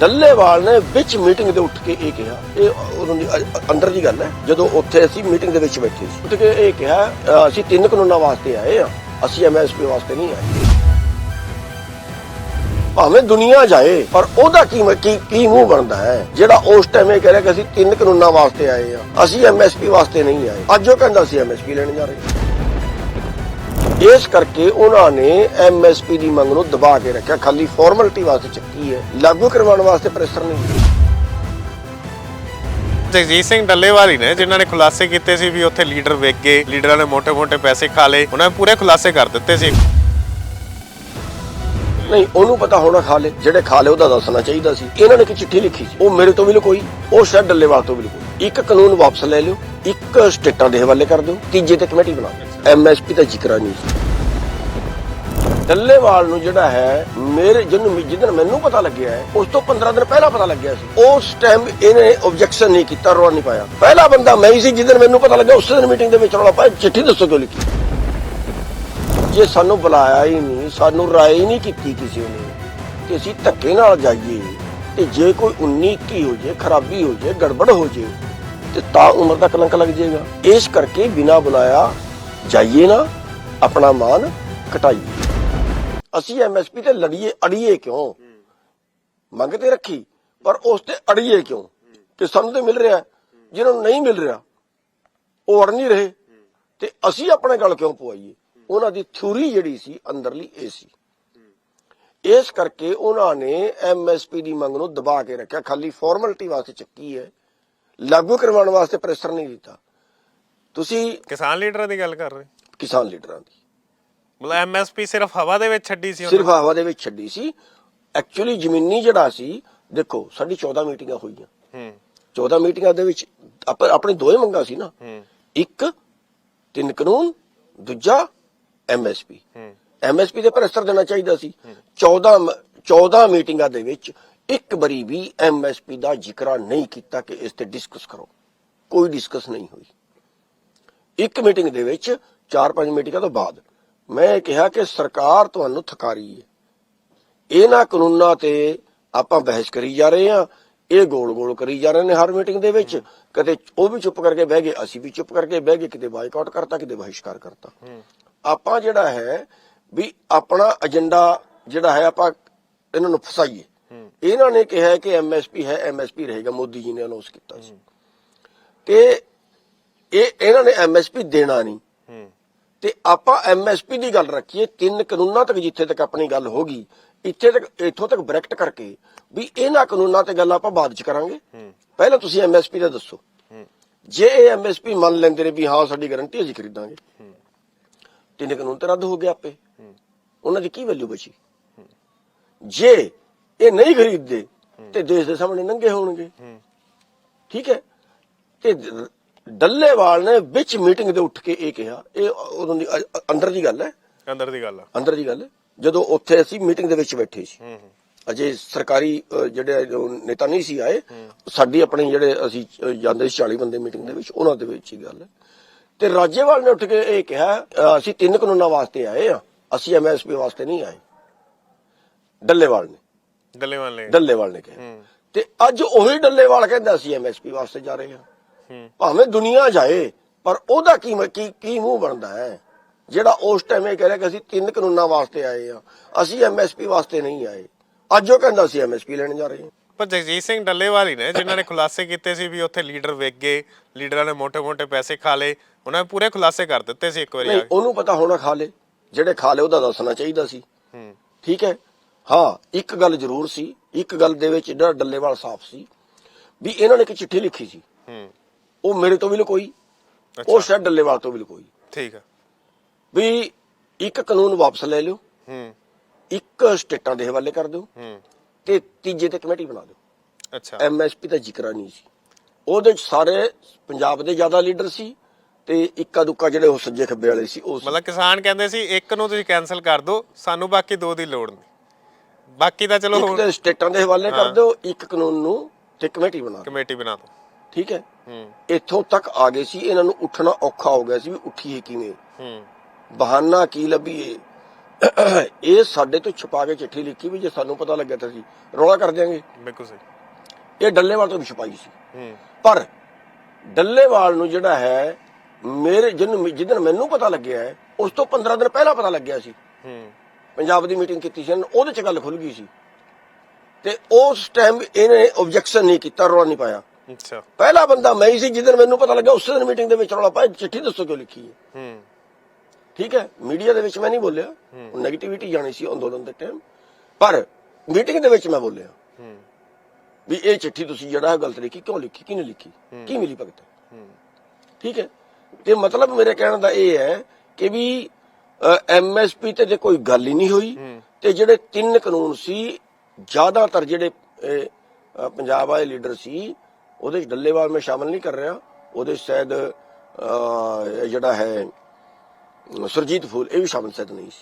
ਡੱਲੇਵਾਲ ਨੇ ਵਿੱਚ ਮੀਟਿੰਗ ਦੇ ਉੱਠ ਕੇ ਇਹ ਕਿਹਾ, ਇਹ ਉਦੋਂ ਦੀ ਅੰਦਰ ਦੀ ਗੱਲ ਹੈ, ਜਦੋਂ ਉੱਥੇ ਅਸੀਂ ਮੀਟਿੰਗ ਦੇ ਵਿੱਚ ਬੈਠੇ ਸੀ। ਉੱਠ ਕੇ ਇਹ ਕਿਹਾ ਅਸੀਂ ਤਿੰਨ ਕਾਨੂੰਨਾਂ ਵਾਸਤੇ ਆਏ ਆ ਅਸੀਂ ਐਮਐਸਪੀ ਵਾਸਤੇ ਨਹੀਂ ਆਏ। ਭਾਵੇਂ ਦੁਨੀਆ ਜਾਏ, ਪਰ ਉਹਦਾ ਕੀ ਕੀ ਕੀ ਮੂੰਹ ਬਣਦਾ ਹੈ? ਜਿਹੜਾ ਉਸ ਟਾਈਮ ਇਹ ਕਹਿ ਰਿਹਾ ਕਿ ਅਸੀਂ ਤਿੰਨ ਕਾਨੂੰਨਾਂ ਵਾਸਤੇ ਆਏ ਆ ਅਸੀਂ ਐਮਐਸਪੀ ਵਾਸਤੇ ਨਹੀਂ ਆਏ। ਅੱਜ ਉਹ ਕਹਿੰਦਾ ਅਸੀਂ ਐਮਐਸਪੀ ਲੈਣ ਜਾ ਰਹੇ ਹਾਂ। ਇਸ ਕਰਕੇ ਉਹਨਾਂ ਨੇ ਐਮਐਸਪੀ ਦੀ ਮੰਗ ਨੂੰ ਦਬਾ ਕੇ ਰੱਖਿਆ। ਖਾਲੀ ਫਾਰਮੈਲਿਟੀ ਵਾਸਤੇ ਚੱਕੀ ਹੈ। ਲਾਗੂ ਕਰਵਾਉਣ ਵਾਸਤੇ ਪ੍ਰੈਸ਼ਰ ਨਹੀਂ। ਜਗਜੀਤ ਸਿੰਘ ਡੱਲੇਵਾਲੀ ਨੇ ਜਿਨ੍ਹਾਂ ਨੇ ਖੁਲਾਸੇ ਕੀਤੇ ਸੀ ਵੀ ਉੱਥੇ ਲੀਡਰ ਵੇਖ ਗਏ। ਲੀਡਰਾਂ ਨੇ ਮੋٹے-ਮੋٹے ਪੈਸੇ ਖਾ ਲਏ। ਉਹਨਾਂ ਨੇ ਪੂਰੇ ਖੁਲਾਸੇ ਕਰ ਦਿੱਤੇ ਸੀ। ਨਹੀਂ ਉਹਨੂੰ ਪਤਾ ਹੋਣਾ ਖਾ ਲੇ ਜਿਹੜੇ ਖਾ ਲੇ ਉਹਦਾ ਦੱਸਣਾ ਚਾਹੀਦਾ ਸੀ। ਇਹਨਾਂ ਨੇ ਕਿ ਚਿੱਠੀ ਲਿਖੀ ਸੀ। ਉਹ ਮੇਰੇ ਤੋਂ ਵੀ ਲਕੋਈ। ਉਹ ਸ਼ਾਇਦ ਡੱਲੇਵਾਲ ਤੋਂ ਵੀ ਲਕੋਈ। ਇੱਕ ਕਾਨੂੰਨ ਵਾਪਸ ਲੈ ਲਿਓ। ਇੱਕ ਸਟੇਟਾਂ ਦੇ ਹਵਾਲੇ ਕਰ ਦਿਓ। ਤੀਜੇ ਤੇ ਕਮੇਟੀ ਬਣਾ ਦਿਓ। ਐਮਐਸਪੀ ਦਾ ਜ਼ਿਕਰ ਨਹੀਂ ਸੀ। ਡੱਲੇਵਾਲ ਨੂੰ ਜਿਹੜਾ ਹੈ, ਮੇਰੇ ਜਿਹਨੂੰ ਜਿੱਦਣ ਮੈਨੂੰ ਪਤਾ ਲੱਗਿਆ ਹੈ, ਉਸ ਤੋਂ 15 ਦਿਨ ਪਹਿਲਾਂ ਪਤਾ ਲੱਗਿਆ ਸੀ। ਉਸ ਟਾਈਮ ਇਹਨੇ ਆਬਜੈਕਸ਼ਨ ਨਹੀਂ ਕੀਤਾ, ਰੌਲਾ ਨਹੀਂ ਪਾਇਆ। ਪਹਿਲਾ ਬੰਦਾ ਮੈਂ ਹੀ ਸੀ ਜਿੱਦਣ ਮੈਨੂੰ ਪਤਾ ਲੱਗਾ ਉਸੇ ਦਿਨ ਮੀਟਿੰਗ ਦੇ ਵਿੱਚ ਰੌਲਾ ਪਾਇਆ। ਚਿੱਠੀ ਦੱਸੋ ਕਿਉਂ ਲਿਖੀ? ਜੇ ਸਾਨੂੰ ਬੁਲਾਇਆ ਹੀ ਨਹੀਂ, ਸਾਨੂੰ ਰਾਏ ਹੀ ਨਹੀਂ ਕੀਤੀ ਕਿਸੇ ਨੇ ਕਿ ਅਸੀਂ ਧੱਕੇ ਨਾਲ ਜਾਈਏ ਤੇ ਜੇ ਕੋਈ 19 21 ਹੋ ਜੇ, ਖਰਾਬੀ ਹੋ ਜੇ, ਗੜਬੜ ਹੋ ਜੇ, ਤੇ ਤਾਂ ਉਮਰ ਦਾ ਕਲੰਕ ਲੱਗ ਜਾਏਗਾ। ਇਸ ਕਰਕੇ ਬਿਨਾ ਬੁਲਾਇਆ ਜਾਈਏ ਨਾ, ਆਪਣਾ ਮਾਨ ਘਟਾਈਏ। ਅਸੀਂ ਐਮਐਸਪੀ ਤੇ ਲੜੀਏ, ਅੜੀਏ ਕਿਉਂ? ਮੰਗ ਤੇ ਰੱਖੀ, ਪਰ ਉਸ ਤੇ ਅੜੀਏ ਕਿਉਂ? ਕਿ ਸਾਨੂੰ ਤੇ ਮਿਲ ਰਿਹਾ ਜਿਹਨਾਂ ਨੂੰ ਨਹੀਂ ਮਿਲ ਰਿਹਾ, ਉਹ ਅੜ ਨਹੀਂ ਰਹੇ। ਤੇ ਅਸੀਂ ਆਪਣੇ ਗੱਲ ਕਿਉਂ ਪਵਾਈਏ? ਉਹਨਾਂ ਦੀ ਥਿਊਰੀ ਜਿਹੜੀ ਸੀ, ਅੰਦਰਲੀ ਇਹ ਸੀ। ਇਸ ਕਰਕੇ ਉਹਨਾਂ ਨੇ ਐਮਐਸਪੀ ਦੀ ਮੰਗ ਨੂੰ ਦਬਾ ਕੇ ਰੱਖਿਆ। ਖਾਲੀ ਫਾਰਮੈਲਿਟੀ ਵਾਸਤੇ ਚੱਕੀ ਹੈ। ਲਾਗੂ ਕਰਵਾਉਣ ਵਾਸਤੇ ਪ੍ਰੈਸ਼ਰ ਨਹੀਂ ਦਿੱਤਾ। ਤੁਸੀਂ ਕਿਸਾਨ ਲੀਡਰਾਂ ਦੀ ਗੱਲ ਕਰ ਰਹੇ ਕਿਸਾਨ ਲੀਡਰਾਂ ਦੀ। ਮਤਲਬ ਐਮਐਸਪੀ ਸਿਰਫ ਹਵਾ ਦੇ ਵਿੱਚ ਛੱਡੀ ਸੀ ਸਿਰਫ ਹਵਾ ਦੇ ਵਿੱਚ ਛੱਡੀ ਸੀ। ਐਕਚੁਅਲੀ ਜ਼ਮੀਨੀ ਜਿਹੜਾ ਸੀ ਦੇਖੋ ਸਾਡੀ 14 ਮੀਟਿੰਗਾਂ ਹੋਈਆਂ। ਹੂੰ। 14 ਮੀਟਿੰਗਾਂ ਦੇ ਵਿੱਚ ਆਪ- ਆਪਣੀ ਦੋਏ ਮੰਗਾਂ ਸੀ ਨਾ। ਇੱਕ ਤਿੰਨ ਕਾਨੂੰਨ ਦੂਜਾ ਐਮਐਸਪੀ ਹੂੰ। ਐਮਐਸਪੀ ਦੇ ਪ੍ਰੈਸ਼ਰ ਦੇਣਾ ਚਾਹੀਦਾ ਸੀ। 14 ਮ- 14 ਮੀਟਿੰਗਾਂ ਦੇ ਵਿੱਚ ਇੱਕ ਵਾਰੀ ਵੀ ਐਮਐਸਪੀ ਦਾ ਜ਼ਿਕਰ ਨਹੀਂ ਕੀਤਾ ਕਿ ਇਸ ਤੇ ਡਿਸਕਸ ਕਰੋ। ਕੋਈ ਡਿਸਕਸ ਨਹੀਂ ਹੋਈ। ਇੱਕ ਮੀਟਿੰਗ ਦੇ ਵਿੱਚ 4-5 ਮੀਟਿੰਗਾਂ ਤੋਂ ਬਾਅਦ ਮੈਂ ਕਿਹਾ ਕਿ ਸਰਕਾਰ ਤੁਹਾਨੂੰ ਥਕਾਰੀ ਹੈ। ਇਹਨਾਂ ਕਾਨੂੰਨਾਂ ਤੇ ਆਪਾਂ ਬਹਿਸ ਕਰੀ ਜਾ ਰਹੇ ਹਾਂ। ਇਹ ਗੋਲ-ਗੋਲ ਕਰੀ ਜਾ ਰਹੇ ਨੇ ਹਰ ਮੀਟਿੰਗ ਦੇ ਵਿੱਚ। ਕਦੇ ਉਹ ਵੀ ਚੁੱਪ ਕਰਕੇ ਬਹਿ ਗਏ ਅਸੀਂ ਵੀ ਚੁੱਪ ਕਰਕੇ ਬਹਿ ਗਏ ਕਿਤੇ ਬਾਈਕਾਟ ਕਰਤਾ ਕਿਤੇ ਬਹਿਸ਼ਕਾਰ ਕਰਤਾ। ਆਪਾਂ ਜਿਹੜਾ ਹੈ ਵੀ ਆਪਣਾ ਏਜੰਡਾ ਜਿਹੜਾ ਹੈ ਆਪਾਂ ਇਹਨਾਂ ਨੂੰ ਫਸਾਈਏ। ਇਹਨਾਂ ਨੇ ਕਿਹਾ ਕਿ ਐਮਐਸਪੀ ਹੈ ਐਮਐਸਪੀ ਰਹੇਗਾ ਮੋਦੀ ਜੀ ਨੇ ਅਨਾਉਂਸ ਕੀਤਾ ਸੀ। ਕਿ ਇਹ ਇਹਨਾਂ ਨੇ ਐਮਐਸਪੀ ਦੇਣਾ ਨਹੀਂ। ਹੂੰ। ਤੇ ਆਪਾਂ ਐਮਐਸਪੀ ਦੀ ਗੱਲ ਰੱਖੀਏ ਤਿੰਨ ਕਾਨੂੰਨਾਂ ਤੱਕ ਜਿੱਥੇ ਤੱਕ ਆਪਣੀ ਗੱਲ ਹੋ ਗਈ ਇੱਥੇ ਤੱਕ ਇੱਥੋਂ ਤੱਕ ਬ੍ਰੈਕਟ ਕਰਕੇ ਵੀ ਇਹਨਾਂ ਕਾਨੂੰਨਾਂ ਤੇ ਗੱਲ ਆਪਾਂ ਬਾਅਦ ਚ ਕਰਾਂਗੇ। ਪਹਿਲਾਂ ਤੁਸੀਂ ਐਮਐਸਪੀ ਦਾ ਦੱਸੋ। ਜੇ ਇਹ ਐਮਐਸਪੀ ਮੰਨ ਲੈਂਦੇ ਨੇ ਵੀ ਹਾਂ ਸਾਡੀ ਗਾਰੰਟੀ ਅਸੀਂ ਖਰੀਦਾਂਗੇ। ਤਿੰਨ ਕਾਨੂੰਨ ਤੇ ਰੱਦ ਹੋ ਗਏ ਆਪੇ। ਉਹਨਾਂ ਦੀ ਕੀ ਵੈਲਿਊ ਬਚੀ? ਜੇ ਇਹ ਨਹੀਂ ਖਰੀਦਦੇ ਤੇ ਦੇਸ਼ ਦੇ ਸਾਹਮਣੇ ਨੰਗੇ ਹੋਣਗੇ। ਠੀਕ ਹੈ? ਤੇ ਡੱਲੇਵਾਲ ਨੇ ਵਿੱਚ ਮੀਟਿੰਗ ਦੇ ਉੱਠ ਕੇ ਇਹ ਕਿਹਾ ਇਹ ਉਦੋਂ ਦੀ ਅ- ਅੰਦਰ ਦੀ ਗੱਲ ਹੈ। ਅੰਦਰ ਦੀ ਗੱਲ ਆ। ਅੰਦਰ ਦੀ ਗੱਲ ਹੈ। ਜਦੋਂ ਉੱਥੇ ਅਸੀਂ ਮੀਟਿੰਗ ਦੇ ਵਿੱਚ ਬੈਠੇ ਸੀ। ਹੂੰ ਹੂੰ। ਅਜੇ ਸਰਕਾਰੀ ਅ, ਜਿਹੜੇ ਜੋ ਨੇਤਾ ਨਹੀਂ ਸੀ ਆਏ। ਸਾਡੀ ਆਪਣੀ ਜਿਹੜੇ ਅਸੀਂ ਅ, ਜਾਂਦੇ ਸੀ 40 ਬੰਦੇ ਮੀਟਿੰਗ ਦੇ ਵਿੱਚ ਉਹਨਾਂ ਦੇ ਵਿੱਚ ਹੀ ਗੱਲ ਹੈ। ਤੇ ਰਾਜੇਵਾਲ ਨੇ ਉੱਠ ਕੇ ਇਹ ਕਿਹਾ ਅ, ਅਸੀਂ ਤਿੰਨ ਕਾਨੂੰਨਾਂ ਵਾਸਤੇ ਆਏ ਆ ਅਸੀਂ ਐਮਐਸਪੀ ਵਾਸਤੇ ਨਹੀਂ ਆਏ। ਡੱਲੇਵਾਲ ਨੇ। ਡੱਲੇਵਾਲ ਨੇ। ਡੱਲੇਵਾਲ ਨੇ ਕਿਹਾ। ਤੇ ਅੱਜ ਉਹੀ ਡੱਲੇਵਾਲ ਕਹਿੰਦਾ ਅਸੀਂ ਐਮਐਸਪੀ ਵਾਸਤੇ ਜਾ ਰਹੇ ਹੂੰ। ਭਾਵੇਂ ਦੁਨੀਆ ਜਾਏ ਪਰ ਉਹਦਾ ਕੀ ਕੀ ਕੀ ਮੂੰਹ ਬਣਦਾ ਹੈ? ਜਿਹੜਾ ਉਸ ਟਾਈਮ ਇਹ ਕਹਿ ਰਿਹਾ ਕਿ ਅਸੀਂ ਤਿੰਨ ਕਾਨੂੰਨਾਂ ਵਾਸਤੇ ਆਏ ਆ ਅਸੀਂ ਐਮਐਸਪੀ ਵਾਸਤੇ ਨਹੀਂ ਆਏ। ਅੱਜ ਉਹ ਕਹਿੰਦਾ ਅਸੀਂ ਐਮਐਸਪੀ ਲੈਣ ਜਾ ਰਹੇ ਪਰ ਜਗਜੀਤ ਸਿੰਘ ਡੱਲੇਵਾਲ ਹੀ ਨੇ ਜਿਨ੍ਹਾਂ ਨੇ ਖੁਲਾਸੇ ਕੀਤੇ ਸੀ ਵੀ ਉੱਥੇ ਲੀਡਰ ਵੇਗ ਗਏ ਲੀਡਰਾਂ ਨੇ ਮੋٹے-ਮੋٹے ਪੈਸੇ ਖਾ ਲਏ ਉਹਨਾਂ ਨੇ ਪੂਰੇ ਖੁਲਾਸੇ ਕਰ ਦਿੱਤੇ ਸੀ ਇੱਕ ਵਾਰੀ ਨਹੀਂ ਉਹਨੂੰ ਪਤਾ ਹੋਣਾ ਖਾ ਲੇ ਜਿਹੜੇ ਖਾ ਲੇ ਉਹਦਾ ਦੱਸਣਾ ਚਾਹੀਦਾ ਸੀ। ਠੀਕ ਹੈ? ਹਾਂ ਇੱਕ ਗੱਲ ਜ਼ਰੂਰ ਸੀ। ਇੱਕ ਗੱਲ ਦੇ ਵਿੱਚ ਜਿਹੜਾ ਡੱਲੇਵਾਲ ਸਾਫ਼ ਸੀ ਵੀ ਇਹਨਾਂ ਨੇ ਇੱਕ ਚਿੱਠੀ ਲਿਖੀ ਸੀ। ਉਹ ਮੇਰੇ ਤੋਂ ਵੀ ਲਕੋਈ। ਉਹ ਸ਼ਾਇਦ ਡੱਲੇਵਾਲ ਤੋਂ ਵੀ ਲਕੋਈ। ਠੀਕ ਆ ਵੀ ਇੱਕ ਕਾਨੂੰਨ ਵਾਪਸ ਲੈ ਲਿਓ। ਹੂੰ। ਇੱਕ ਸਟੇਟਾਂ ਦੇ ਹਵਾਲੇ ਕਰ ਦਿਓ। ਹੂੰ। ਤੇ ਤੀਜੇ ਤੇ ਕਮੇਟੀ ਬਣਾ ਦਿਓ। ਅੱਛਾ। ਐਮਐਸਪੀ ਦਾ ਜ਼ਿਕਰ ਨਹੀਂ ਸੀ। ਉਹਦੇ ਚ ਸਾਰੇ ਪੰਜਾਬ ਦੇ ਜ਼ਿਆਦਾ ਲੀਡਰ ਸੀ ਤੇ ਇੱਕਾ ਦੁੱਕਾ ਜਿਹੜੇ ਉਹ ਸੱਜੇ ਖੱਬੇ ਵਾਲੇ ਸੀ ਉਹ ਸੀ। ਮਤਲਬ ਕਿਸਾਨ ਕਹਿੰਦੇ ਸੀ ਇੱਕ ਨੂੰ ਤੁਸੀਂ ਕੈਨਸਲ ਕਰ ਦਿਓ ਸਾਨੂੰ ਬਾਕੀ ਦੋ ਦੀ ਲੋੜ ਨਹੀਂ। ਬਾਕੀ ਤਾਂ ਚਲੋ ਇੱਕ ਸਟੇਟਾਂ ਦੇ ਹਵਾਲੇ ਕਰ ਹਾਂ। ਦਿਓ ਇੱਕ ਕਾਨੂੰਨ ਨੂੰ ਤੇ ਕਮੇਟੀ ਬਣਾ ਦਿਓ। ਕਮੇਟੀ ਬਣਾ ਦਿਓ। ਠੀਕ ਹੈ ਹੂੰ। ਇੱਥੋਂ ਤੱਕ ਆ ਗਏ ਸੀ ਇਹਨਾਂ ਨੂੰ ਉੱਠਣਾ ਔਖਾ ਹੋ ਗਿਆ ਸੀ ਵੀ ਉੱਠੀਏ ਕਿਵੇਂ? ਹੂੰ। ਬਹਾਨਾ ਕੀ ਲੱਭੀਏ? ਇਹ ਸਾਡੇ ਤੋਂ ਛੁਪਾ ਕੇ ਚਿੱਠੀ ਲਿਖੀ ਵੀ ਜੇ ਸਾਨੂੰ ਪਤਾ ਲੱਗਿਆ ਤਾਂ ਅਸੀਂ ਰੌਲਾ ਕਰ ਦਿਆਂਗੇ। ਬਿਲਕੁਲ ਸਹੀ। ਇਹ ਡੱਲੇਵਾਲ ਤੋਂ ਵੀ ਛੁਪਾਈ ਸੀ। ਹੂੰ। ਪਰ ਡੱਲੇਵਾਲ ਨੂੰ ਜਿਹੜਾ ਹੈ ਮੇਰੇ ਜਿਹਨੂੰ ਜਿੱਦਣ ਮੈਨੂੰ ਪਤਾ ਲੱਗਿਆ ਉਸ ਤੋਂ 15 ਦਿਨ ਪਹਿਲਾਂ ਪਤਾ ਲੱਗਿਆ ਸੀ। ਹੂੰ। ਪੰਜਾਬ ਦੀ ਮੀਟਿੰਗ ਕੀਤੀ ਸੀ ਉਹਦੇ ਚ ਗੱਲ ਖੁੱਲ ਗਈ ਸੀ। ਤੇ ਉਸ ਟਾਈਮ ਇਹਨੇ ਆਬਜੈਕਸ਼ਨ ਨਹੀਂ ਕੀਤਾ ਰੌਲਾ ਨਹੀਂ ਪਾਇਆ। ਅੱਛਾ। ਪਹਿਲਾ ਬੰਦਾ ਮੈਂ ਹੀ ਸੀ ਜਿੱਦਣ ਮੈਨੂੰ ਪਤਾ ਲੱਗਾ ਉਸੇ ਦਿਨ ਮੀਟਿੰਗ ਦੇ ਵਿੱਚ ਰੌਲਾ ਪਾਇਆ ਚਿੱਠੀ ਦੱਸੋ ਕਿਉਂ ਲਿਖੀ ਹੈ। ਹੂੰ। ਠੀਕ ਹੈ ਮੀਡੀਆ ਦੇ ਵਿੱਚ ਮੈਂ ਨਹੀਂ ਬੋਲਿਆ। ਨੈਗੇਟਿਵਿਟੀ ਜਾਣੀ ਸੀ ਅੰਦੋਲਨ ਦੇ ਟਾਈਮ ਪਰ ਮੀਟਿੰਗ ਦੇ ਵਿੱਚ ਮੈਂ ਬੋਲਿਆ। ਹੂੰ। ਵੀ ਇਹ ਚਿੱਠੀ ਤੁਸੀਂ ਜਿਹੜਾ ਗਲਤ ਲਿਖੀ ਕਿਉਂ ਲਿਖੀ ਕਿਹਨੇ ਲਿਖੀ? ਕੀ ਮਿਲੀ ਭਗਤ? ਹੈ? ਠੀਕ ਹੈ। ਤੇ ਮਤਲਬ ਮੇਰੇ ਕਹਿਣ ਦਾ ਇਹ ਹੈ ਕਿ ਵੀ ਐਮਐਸਪੀ ਤੇ ਜੇ ਕੋਈ ਗੱਲ ਹੀ ਨਹੀਂ ਹੋਈ ਤੇ ਜਿਹੜੇ ਤਿੰਨ ਕਾਨੂੰਨ ਸੀ ਜ਼ਿਆਦਾਤਰ ਜਿਹੜੇ ਪੰਜਾਬ ਵਾਲੇ ਲੀਡਰ ਸੀ ਉਹਦੇ ਚ ਡੱਲੇਵਾਲ ਮੈਂ ਸ਼ਾਮਲ ਨਹੀਂ ਕਰ ਰਿਹਾ। ਉਹਦੇ 'ਚ ਸ਼ਾਇਦ ਜਿਹੜਾ ਹੈ ਸੁਰਜੀਤ ਫੂਲ, ਇਹ ਵੀ ਸ਼ਾਮਲ ਸ਼ਾਇਦ ਨਹੀਂ ਸੀ।